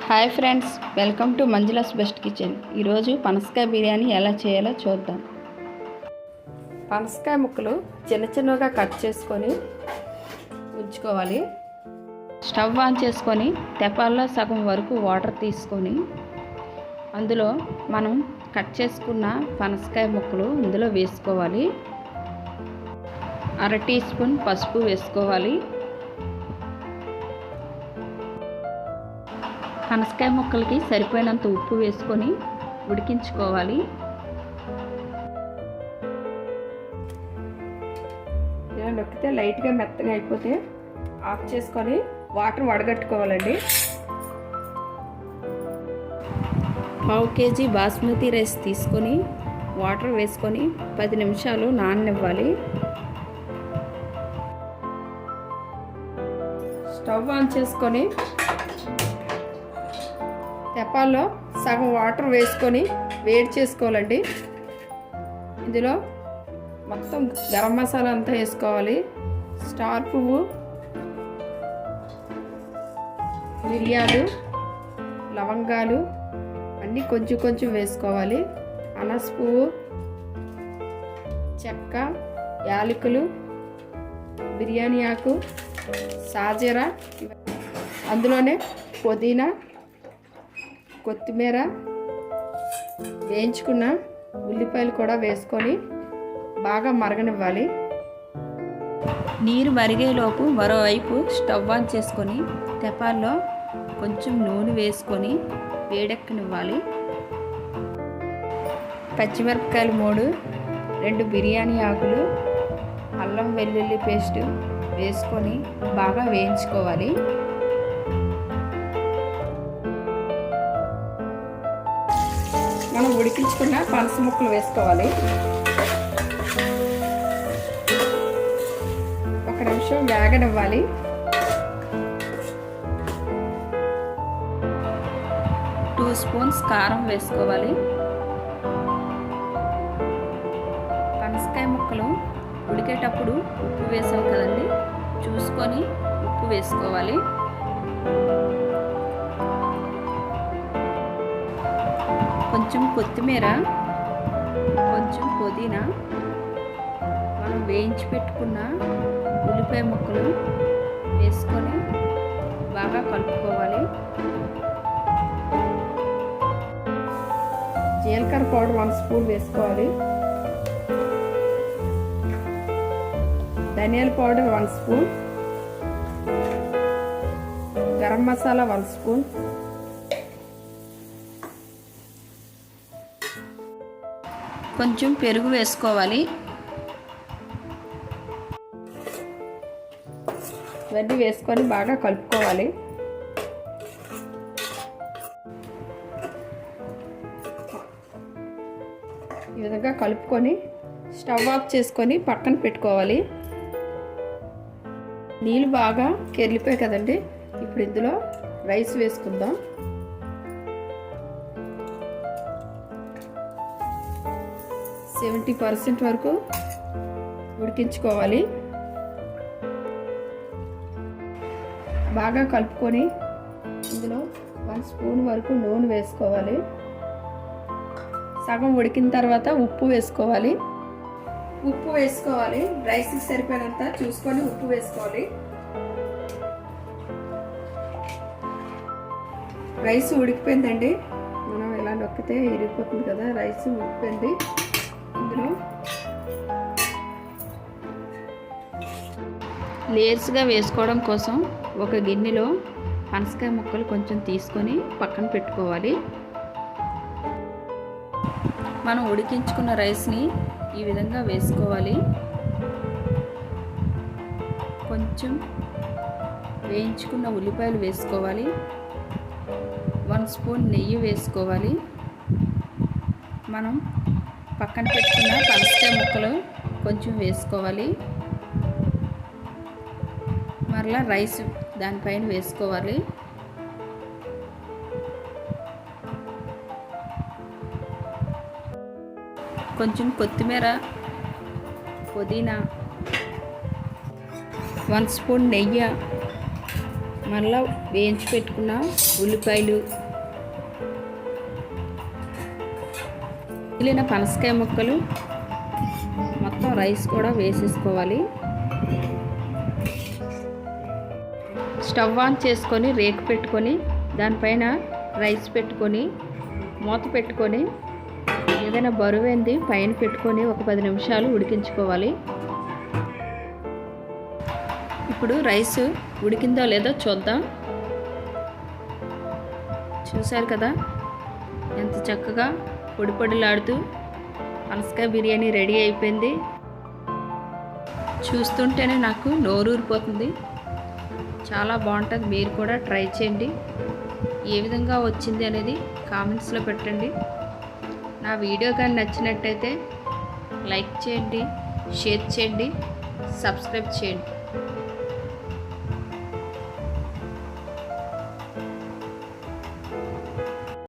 Hi friends welcome to Manjula's best kitchen. ఈరోజు పనసకాయ బిర్యానీ ఎలా చేయాలో చూద్దాం. పనసకాయ ముక్కలు చిన్న చిన్నగా కట్ చేసుకొని ఉంచుకోవాలి. స్టవ్ ఆన్ చేసుకొని తెపాల్లో సగం వరకు వాటర్ తీసుకొని అందులో మనం కట్ చేసుకున్న పనసకాయ ముక్కలు ఇందులో వేసుకోవాలి. అర టీ స్పూన్ పసుపు వేసుకోవాలి. పనసకాయ ముక్కలకి సరిపోయినంత ఉప్పు వేసుకొని ఉడికించుకోవాలి. ఇలా నొక్కితే లైట్గా మెత్తగా అయిపోతే ఆఫ్ చేసుకొని వాటర్ వడగట్టుకోవాలండి. పావు కేజీ బాస్మతి రైస్ తీసుకొని వాటర్ వేసుకొని పది నిమిషాలు నాననివ్వాలి. స్టవ్ ఆన్ చేసుకొని తెప్పాల్లో సగం వాటర్ వేసుకొని వేడి చేసుకోవాలండి. ఇందులో మొత్తం గరం మసాలా అంతా వేసుకోవాలి. స్టార్ పువ్వు మిరియాలు లవంగాలు అన్నీ కొంచెం కొంచెం వేసుకోవాలి. అనస పువ్వు చెక్క యాలకులు బిర్యానీ ఆకు సాజీరా అందులోనే పుదీనా కొత్తిమీర వేయించుకున్న ఉల్లిపాయలు కూడా వేసుకొని బాగా మరగనివ్వాలి. నీరు మరిగేలోపు మరోవైపు స్టవ్ ఆన్ చేసుకొని తెపాల్లో కొంచెం నూనె వేసుకొని వేడెక్కనివ్వాలి. పచ్చిమిరపకాయలు మూడు రెండు బిర్యానీ ఆకులు అల్లం వెల్లుల్లి పేస్ట్ వేసుకొని బాగా వేయించుకోవాలి. మనం ఉడికించుకున్న పనస ముక్కలు వేసుకోవాలి. ఒక నిమిషం వేగనివ్వాలి. టూ స్పూన్స్ కారం వేసుకోవాలి. పనసకాయ ముక్కలు ఉడికేటప్పుడు ఉప్పు వేసాం కదండి? చూసుకొని ఉప్పు వేసుకోవాలి. కొంచెం కొత్తిమీర కొంచెం పుదీనా మనం వేయించి పెట్టుకున్న ఉల్లిపాయ ముక్కలు వేసుకొని బాగా కలుపుకోవాలి. జీలకర్ర పౌడర్ వన్ స్పూన్ వేసుకోవాలి. ధనియాల powder one spoon. Garam masala one spoon. కొంచెం పెరుగు వేసుకోవాలి. ఇవన్నీ వేసుకొని బాగా కలుపుకోవాలి. ఈ విధంగా కలుపుకొని స్టవ్ ఆఫ్ చేసుకొని పక్కన పెట్టుకోవాలి. నీళ్ళు బాగా కెరిలిపోయాయి కదండి. ఇప్పుడు ఇందులో రైస్ వేసుకుందాం. సెవెంటీ పర్సెంట్ వరకు ఉడికించుకోవాలి. బాగా కలుపుకొని ఇందులో వన్ స్పూన్ వరకు నూనె వేసుకోవాలి. సగం ఉడికిన తర్వాత ఉప్పు వేసుకోవాలి. ఉప్పు వేసుకోవాలి. రైస్కి సరిపోయినంత చూసుకొని ఉప్పు వేసుకోవాలి. రైస్ ఉడికిపోయిందండి. మనం ఇలా నొక్కితే ఇరిగిపోతుంది కదా రైస్ ఉడికిపోయింది. ఇందులో లేయర్స్గా వేసుకోవడం కోసం ఒక గిన్నెలో పనసకాయ ముక్కలు కొంచెం తీసుకొని పక్కన పెట్టుకోవాలి. మనం ఉడికించుకున్న రైస్ని ఈ విధంగా వేసుకోవాలి. కొంచెం వేయించుకున్న ఉల్లిపాయలు వేసుకోవాలి. వన్ స్పూన్ నెయ్యి వేసుకోవాలి. మనం పక్కన పెట్టుకున్న పనసకాయ ముక్కలు కొంచెం వేసుకోవాలి. మరలా రైస్ దానిపైన వేసుకోవాలి. కొంచెం కొత్తిమీర పుదీనా వన్ స్పూన్ నెయ్యి మళ్ళీ వేయించి పెట్టుకున్న ఉల్లిపాయలు మిగిలిన పనసకాయ ముక్కలు మొత్తం రైస్ కూడా వేసేసుకోవాలి. స్టవ్ ఆన్ చేసుకొని రేకు పెట్టుకొని దానిపైన రైస్ పెట్టుకొని మూత పెట్టుకొని ఏదైనా బరువైంది పైన పెట్టుకొని ఒక పది నిమిషాలు ఉడికించుకోవాలి. ఇప్పుడు రైస్ ఉడికిందో లేదో చూద్దాం. చూశారు కదా? ఎంత చక్కగా పొడి పొడిలాడుతూ పనసకాయ బిర్యానీ రెడీ అయిపోయింది. చూస్తుంటేనే నాకు నోరూరిపోతుంది. చాలా బాగుంటుంది మీరు కూడా ట్రై చేయండి. ఏ విధంగా వచ్చింది అనేది కామెంట్స్లో పెట్టండి. నా వీడియో కానీ నచ్చినట్టయితే లైక్ చేయండి షేర్ చేయండి సబ్స్క్రైబ్ చేయండి.